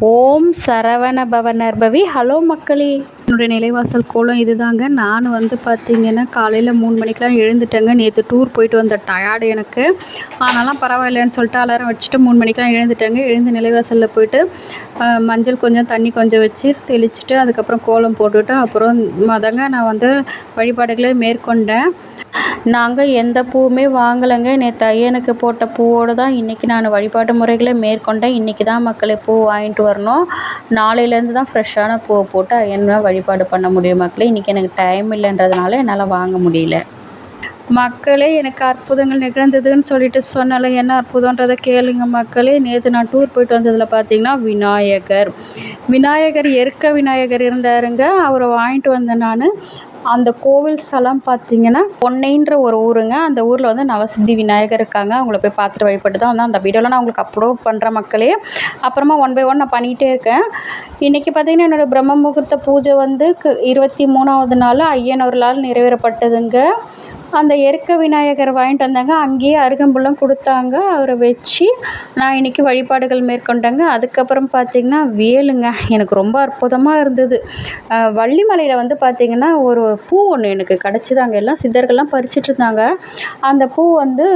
ஓம் Saravana பவனர்பவி hello மக்களே. என்னுடைய நிலைவாசல் கோலம் இதுதாங்க. நான் வந்து பார்த்திங்கன்னா காலையில் மூணு மணிக்கெலாம் எழுந்துட்டேங்க. நேற்று டூர் போயிட்டு வந்த டயர்டு எனக்கு. ஆனாலும் பரவாயில்லன்னு சொல்லிட்டு அலாரம் வச்சுட்டு மூணு மணிக்கெலாம் எழுந்துட்டேங்க. எழுந்து நிலைவாசலில் போயிட்டு மஞ்சள் கொஞ்சம் தண்ணி கொஞ்சம் வச்சு தெளிச்சுட்டு அதுக்கப்புறம் கோலம் போட்டுவிட்டு அப்புறம் மதங்க நான் வந்து வழிபாடுகளை மேற்கொண்டேன். நாங்கள் எந்த பூவுமே வாங்கலைங்க. நேற்று ஐயனுக்கு போட்ட பூவோடு தான் இன்றைக்கி நான் வழிபாட்டு முறைகளை மேற்கொண்டேன். இன்றைக்கி தான் மக்களே பூ வாங்கிட்டு வரணும். நாளையிலேருந்து தான் ஃப்ரெஷ்ஷான பூவை போட்டு ஐயன் வழிபாடு ஏற்பாடு பண்ண முடியும் மக்களே. இன்றைக்கி எனக்கு டைம் இல்லைன்றதுனால என்னால் வாங்க முடியல. மக்களே எனக்கு அற்புதங்கள் நிகழ்ந்ததுன்னு சொல்லிட்டு சொன்னால என்ன அற்புதன்றதை கேளுங்க மக்களே. நேற்று நான் டூர் போயிட்டு வந்ததில் பார்த்தீங்கன்னா விநாயகர். விநாயகர் எருக்க விநாயகர் இருந்தாருங்க. அவரை வாங்கிட்டு வந்தேன் நான். அந்த கோவில் ஸ்தலம் பார்த்தீங்கன்னா பொன்னைன்ற ஒரு ஊருங்க. அந்த ஊரில் வந்து நவசித்தி விநாயகர் இருக்காங்க. அவங்கள போய் பார்த்துட்டு வழிபட்டு தான் வந்து அந்த வீடியோலாம் நான் உங்களுக்கு அப்லோட் பண்ணுற மக்களே அப்புறமா ஒன் பை ஒன் நான் பண்ணிகிட்டே இருக்கேன். இன்றைக்கி பார்த்தீங்கன்னா என்னோடய பிரம்ம முகூர்த்த பூஜை வந்து இருபத்தி மூணாவது நாள் ஐயன் நிறைவேறப்பட்டதுங்க. அந்த எருக்க விநாயகர் வாங்கிட்டு வந்தாங்க. அங்கேயே அருகம்புல்லும் கொடுத்தாங்க. அவரை வச்சு நான் இன்றைக்கி வழிபாடுகள் மேற்கொண்டேங்க. அதுக்கப்புறம் பார்த்திங்கன்னா வேலுங்க. எனக்கு ரொம்ப அற்புதமாக இருந்தது. வள்ளிமலையில் வந்து பார்த்திங்கன்னா ஒரு பூ ஒன்று எனக்கு கிடச்சிது அங்கே எல்லாம் சித்தர்கள்லாம் பறிச்சிட்டு இருந்தாங்க. அந்த பூ வந்து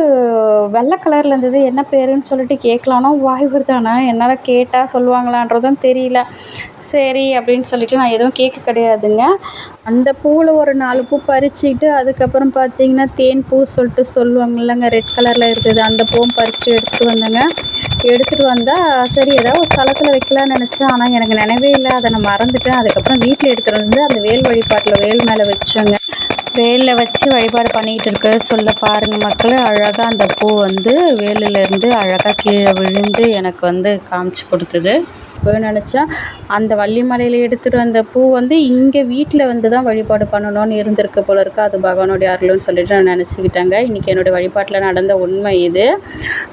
வெள்ளை கலரில் இருந்தது. என்ன பேருன்னு சொல்லிட்டு கேட்கலானோ? வாய் வருதானா என்னால் கேட்டால் சொல்லுவாங்களான்றதும் தெரியல. சரி அப்படின்னு சொல்லிட்டு நான் எதுவும் கேட்க கிடையாதுங்க. அந்த பூவில் ஒரு நாலு பூ பறிச்சுட்டு அதுக்கப்புறம் பார்த்து பார்த்திங்கன்னா தேன் பூ சொல்லிட்டு சொல்லுவாங்கல்லங்க ரெட் கலரில் இருக்குது. அந்த பூவும் பறிச்சுட்டு எடுத்துகிட்டு வந்தேங்க. எடுத்துகிட்டு வந்தால் சரி ஏதாவது ஒரு ஸ்தலத்தில் வைக்கலான்னு நினச்சேன். ஆனால் எனக்கு நினைவே இல்லை. அதை நான் மறந்துட்டேன். அதுக்கப்புறம் வீட்டில் எடுத்துகிட்டு வந்து அந்த வேல் வழிபாட்டில் வேல் மேலே வச்சோங்க. வேலில் வச்சு வழிபாடு பண்ணிக்கிட்டு இருக்க. சொல்ல பாருங்கள் மக்களே அழகாக அந்த பூ வந்து வேலிலேருந்து அழகாக கீழே விழுந்து எனக்கு வந்து காமிச்சு கொடுத்தது. போய் நினச்சா அந்த வள்ளிமலையில் எடுத்துகிட்டு வந்த பூ வந்து இங்கே வீட்டில் வந்து தான் வழிபாடு பண்ணணும்னு இருந்திருக்கு போல இருக்குது அது பகவானுடைய அருள்னு சொல்லிட்டு நான் நினச்சிக்கிட்டேங்க. இன்றைக்கி என்னுடைய வழிபாட்டில் நடந்த உண்மை இது.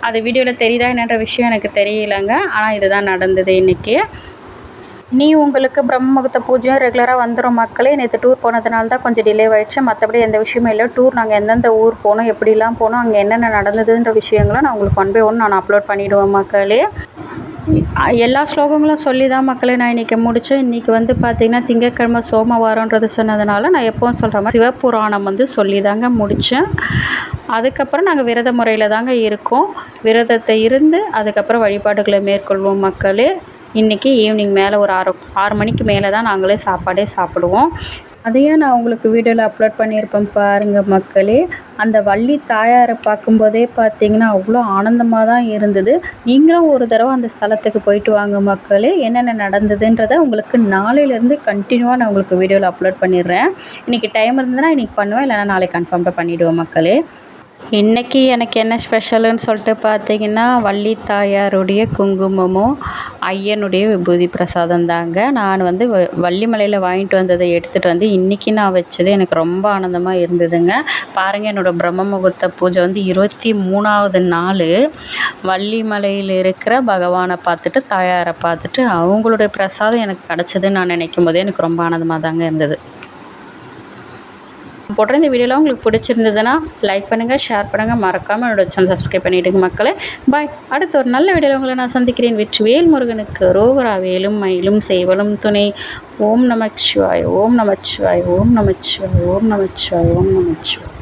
அது வீடியோவில் தெரியுதா என்னன்ற விஷயம் எனக்கு தெரியலைங்க. ஆனால் இதுதான் நடந்தது இன்றைக்கி நீ உங்களுக்கு பிரம்ம முகூர்த்த பூஜையும் ரெகுலராக வந்துடும் மக்களே. நேற்று டூர் போனதுனால தான் கொஞ்சம் டிலே ஆகிடுச்சு மற்றபடி எந்த விஷயமும் இல்லை. டூர் நாங்கள் எந்தெந்த ஊர் போனோம் எப்படிலாம் போனோம் அங்கே என்னென்ன நடந்ததுன்ற விஷயங்களும் நான் உங்களுக்கு ஒன் பை ஒன் நான் அப்லோட் பண்ணிவிடுவேன் மக்களே. எல்லா ஸ்லோகங்களும் சொல்லி தான் மக்களே நான் இன்றைக்கி முடித்தேன் இன்றைக்கி வந்து பார்த்திங்கன்னா திங்கட்கிழமை சோமவாரன்றது சொன்னதுனால நான் எப்போவும் சொல்கிற மாதிரி சிவபுராணம் வந்து சொல்லி தாங்க முடித்தேன் அதுக்கப்புறம் நாங்கள் விரத முறையில் தாங்க இருக்கோம். விரதத்தை இருந்து அதுக்கப்புறம் வழிபாடுகளை மேற்கொள்வோம் மக்களே. இன்றைக்கி ஈவினிங் மேலே ஒரு ஆறு ஆறு மணிக்கு மேலே தான் நாங்களே சாப்பாடே சாப்பிடுவோம். அதையும் நான் உங்களுக்கு வீடியோவில் அப்லோட் பண்ணியிருப்பேன் பாருங்கள் மக்களே. அந்த வள்ளி தாயாரை பார்க்கும்போதே பார்த்தீங்கன்னா அவ்வளோ ஆனந்தமாக தான் இருந்தது. நீங்களும் ஒரு தடவை அந்த ஸ்தலத்துக்கு போயிட்டு வாங்க மக்களே. என்னென்ன நடந்ததுன்றதை உங்களுக்கு நாளையிலேருந்து கண்டினியூவாக நான் உங்களுக்கு வீடியோவில் அப்லோட் பண்ணிடுறேன். இன்றைக்கி டைம் இருந்ததுன்னா இன்றைக்கி பண்ணுவேன் இல்லைனா நாளைக்கு கன்ஃபார்மாக பண்ணிவிடுவோம் மக்களே. இன்றைக்கி எனக்கு என்ன ஸ்பெஷலுன்னு சொல்லிட்டு பார்த்தீங்கன்னா வள்ளி தாயாருடைய குங்குமமும் ஐயனுடைய விபூதி பிரசாதம் தாங்க. நான் வந்து வ வள்ளிமலையில் வாங்கிட்டு வந்ததை எடுத்துகிட்டு வந்து இன்றைக்கி நான் வச்சது எனக்கு ரொம்ப ஆனந்தமாக இருந்ததுங்க. பாருங்கள் என்னோடய பிரம்ம முகூர்த்த பூஜை வந்து இருபத்தி மூணாவது நாள். வள்ளிமலையில் இருக்கிற பகவானை பார்த்துட்டு தாயாரை பார்த்துட்டு அவங்களுடைய பிரசாதம் எனக்கு கிடச்சதுன்னு நான் நினைக்கும் போதே எனக்கு ரொம்ப ஆனந்தமாக தாங்க இருந்தது. போடுற இந்த வீடியோலாம் உங்களுக்கு பிடிச்சிருந்ததுன்னா லைக் பண்ணுங்கள் ஷேர் பண்ணுங்கள் மறக்காமல் என்னோட சேனல் சப்ஸ்கிரைப் பண்ணிவிடுங்க மக்களே. பாய் அடுத்த ஒரு நல்ல வீடியோவில் உங்களை நான் சந்திக்கிறேன். வெற்றி வேல் முருகனுக்கு ரோகரா வேலும் மயிலும் சேவலும் துணை. ஓம் நமச்சிவாய் ஓம் நமச்சிவாய் ஓம் நமச்சிவாய் ஓம் நமச்சிவாய் ஓம் நமச்சிவாய்.